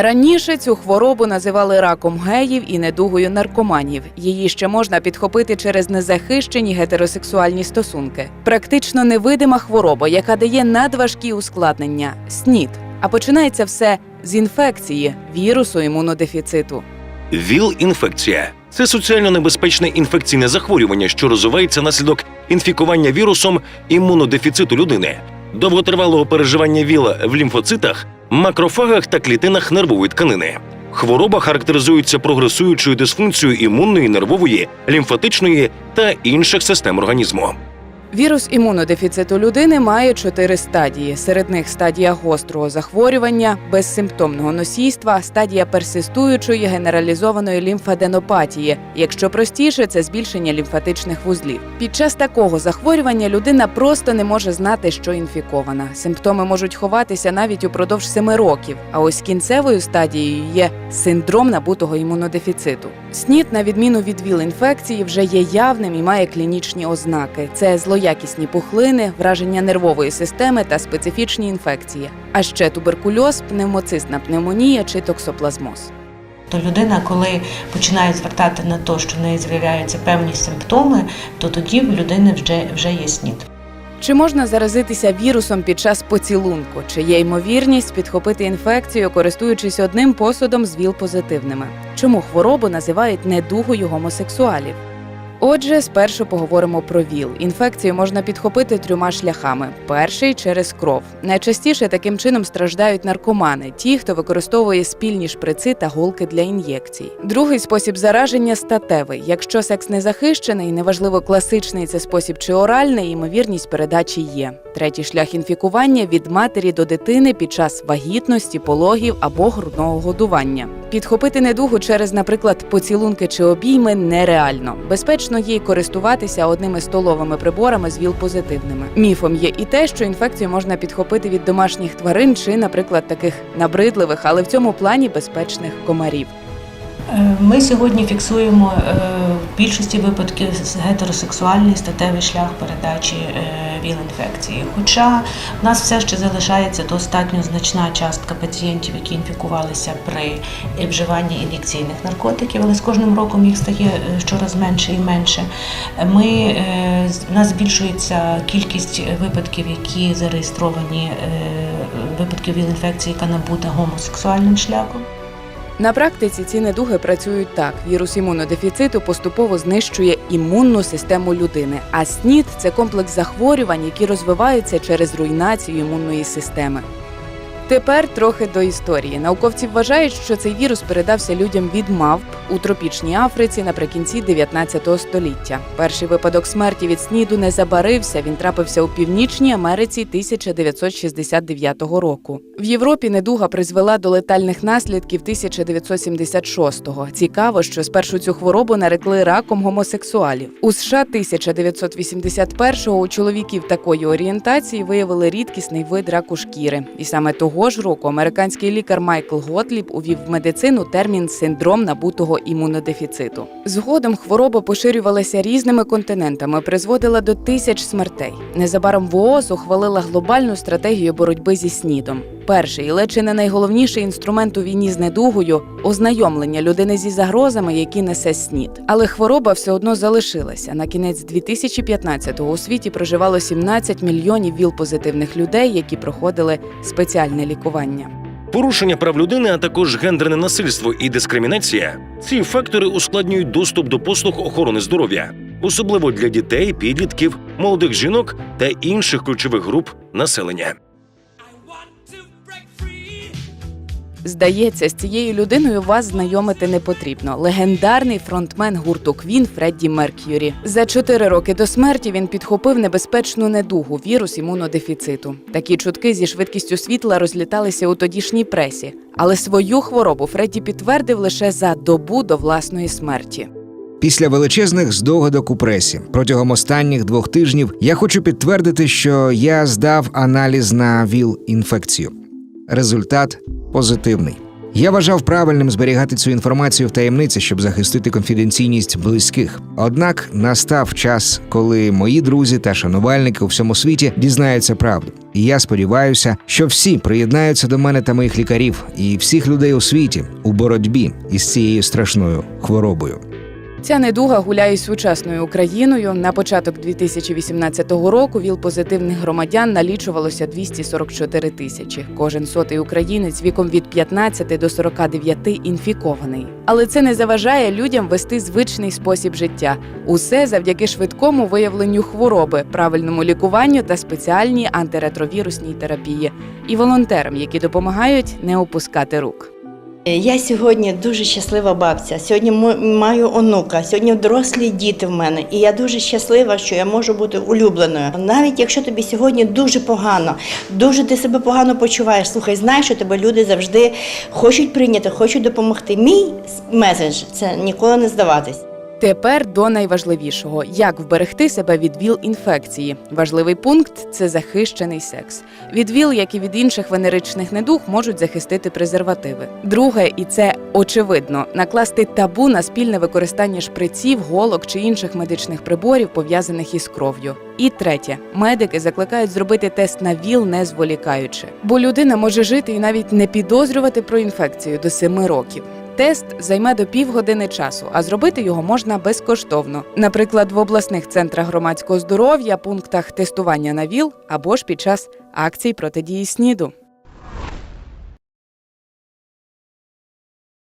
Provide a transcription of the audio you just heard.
Раніше цю хворобу називали раком геїв і недугою наркоманів. Її ще можна підхопити через незахищені гетеросексуальні стосунки. Практично невидима хвороба, яка дає надважкі ускладнення СНІД. А починається все з інфекції вірусу імунодефіциту. ВІЛ-інфекція це соціально небезпечне інфекційне захворювання, що розвивається наслідок інфікування вірусом імунодефіциту людини, довготривалого переживання ВІЛ в лімфоцитах, макрофагах та клітинах нервової тканини. Хвороба характеризується прогресуючою дисфункцією імунної, нервової, лімфатичної та інших систем організму. Вірус імунодефіциту людини має чотири стадії. Серед них стадія гострого захворювання, безсимптомного носійства, стадія персистуючої генералізованої лімфаденопатії. Якщо простіше, це збільшення лімфатичних вузлів. Під час такого захворювання людина просто не може знати, що інфікована. Симптоми можуть ховатися навіть упродовж семи років. А ось кінцевою стадією є синдром набутого імунодефіциту. СНІД, на відміну від ВІЛ-інфекції, вже є явним і має клінічні ознаки: це злоякісні пухлини, враження нервової системи та специфічні інфекції, а ще туберкульоз, пневмоцистна пневмонія чи токсоплазмоз. То людина, коли починає звертати на те, що в неї з'являються певні симптоми, то тоді в людини вже, вже є снід. Чи можна заразитися вірусом під час поцілунку? Чи є ймовірність підхопити інфекцію, користуючись одним посудом з ВІЛ-позитивними? Чому хворобу називають недугою гомосексуалів? Отже, спершу поговоримо про ВІЛ. Інфекцію можна підхопити трьома шляхами: перший через кров. Найчастіше таким чином страждають наркомани, ті, хто використовує спільні шприци та голки для ін'єкцій. Другий спосіб зараження статевий. Якщо секс не захищений, неважливо класичний це спосіб чи оральний, ймовірність передачі є. Третій шлях інфікування від матері до дитини під час вагітності, пологів або грудного годування. Підхопити недугу через, наприклад, поцілунки чи обійми нереально. Безпечно їй користуватися одними столовими приборами з ВІЛ-позитивними. Міфом є і те, що інфекцію можна підхопити від домашніх тварин чи, наприклад, таких набридливих, але в цьому плані безпечних комарів. Е, Ми сьогодні фіксуємо е, в більшості випадків гетеросексуальний статевий шлях передачі е, ВІЛ-інфекції. Хоча в нас все ще залишається достатньо значна частка пацієнтів, які інфікувалися при вживанні ін'єкційних наркотиків, але з кожним роком їх стає щораз менше і менше. Ми, в нас збільшується кількість випадків, які зареєстровані випадків ВІЛ-інфекції, яка набута гомосексуальним шляхом. На практиці ці недуги працюють так: вірус імунодефіциту поступово знищує імунну систему людини. А СНІД це комплекс захворювань, які розвиваються через руйнацію імунної системи. Тепер трохи до історії. Науковці вважають, що цей вірус передався людям від мавп у тропічній Африці наприкінці 19 століття. Перший випадок смерті від СНІДу не забарився. Він трапився у північній Америці 1969 року. В Європі недуга призвела до летальних наслідків 1976-го. Цікаво, що спершу цю хворобу нарекли раком гомосексуалів. У США 1981-го у чоловіків такої орієнтації виявили рідкісний вид раку шкіри. І саме того ж року американський лікар Майкл Готліб увів в медицину термін синдром набутого імунодефіциту. Згодом хвороба поширювалася різними континентами, призводила до тисяч смертей. Незабаром ВООЗ ухвалила глобальну стратегію боротьби зі СНІДом. Перший, але чи не найголовніший інструмент у війні з недугою ознайомлення людини зі загрозами, які несе СНІД. Але хвороба все одно залишилася. На кінець 2015-го у світі проживало 17 мільйонів ВІЛ-позитивних людей, які проходили спеціальне лікування. Порушення прав людини, а також гендерне насильство і дискримінація ці фактори ускладнюють доступ до послуг охорони здоров'я, особливо для дітей, підлітків, молодих жінок та інших ключових груп населення. Здається, з цією людиною вас знайомити не потрібно. Легендарний фронтмен гурту Квін Фредді Мерк'юрі. За чотири роки до смерті він підхопив небезпечну недугу вірус імунодефіциту. Такі чутки зі швидкістю світла розліталися у тодішній пресі. Але свою хворобу Фредді підтвердив лише за добу до власної смерті. Після величезних здогадок у пресі протягом останніх двох тижнів я хочу підтвердити, що я здав аналіз на ВІЛ-інфекцію. Результат позитивний. Я вважав правильним зберігати цю інформацію в таємниці, щоб захистити конфіденційність близьких. Однак настав час, коли мої друзі та шанувальники у всьому світі дізнаються правду. І я сподіваюся, що всі приєднаються до мене та моїх лікарів і всіх людей у світі у боротьбі із цією страшною хворобою. Ця недуга гуляє сучасною Україною. На початок 2018 року ВІЛ позитивних громадян налічувалося 244 тисячі. Кожен сотий українець віком від 15 до 49 інфікований. Але це не заважає людям вести звичний спосіб життя. Усе завдяки швидкому виявленню хвороби, правильному лікуванню та спеціальній антиретровірусній терапії і волонтерам, які допомагають не опускати рук. Я сьогодні дуже щаслива бабця. Сьогодні маю онука, сьогодні дорослі діти в мене, і я дуже щаслива, що я можу бути улюбленою. Навіть якщо тобі сьогодні дуже погано, дуже ти себе погано почуваєш. Слухай, знаєш, що тебе люди завжди хочуть прийняти, хочуть допомогти. Мій меседж це ніколи не здаватись. Тепер до найважливішого: як вберегти себе від ВІЛ-інфекції. Важливий пункт це захищений секс. Від ВІЛ, як і від інших венеричних недуг, можуть захистити презервативи. Друге, і це очевидно, накласти табу на спільне використання шприців, голок чи інших медичних приборів, пов'язаних із кров'ю. І третє, медики закликають зробити тест на ВІЛ, не зволікаючи, бо людина може жити і навіть не підозрювати про інфекцію до 7 років. Тест займе до півгодини часу, а зробити його можна безкоштовно. Наприклад, в обласних центрах громадського здоров'я, пунктах тестування на ВІЛ або ж під час акцій протидії СНІДу.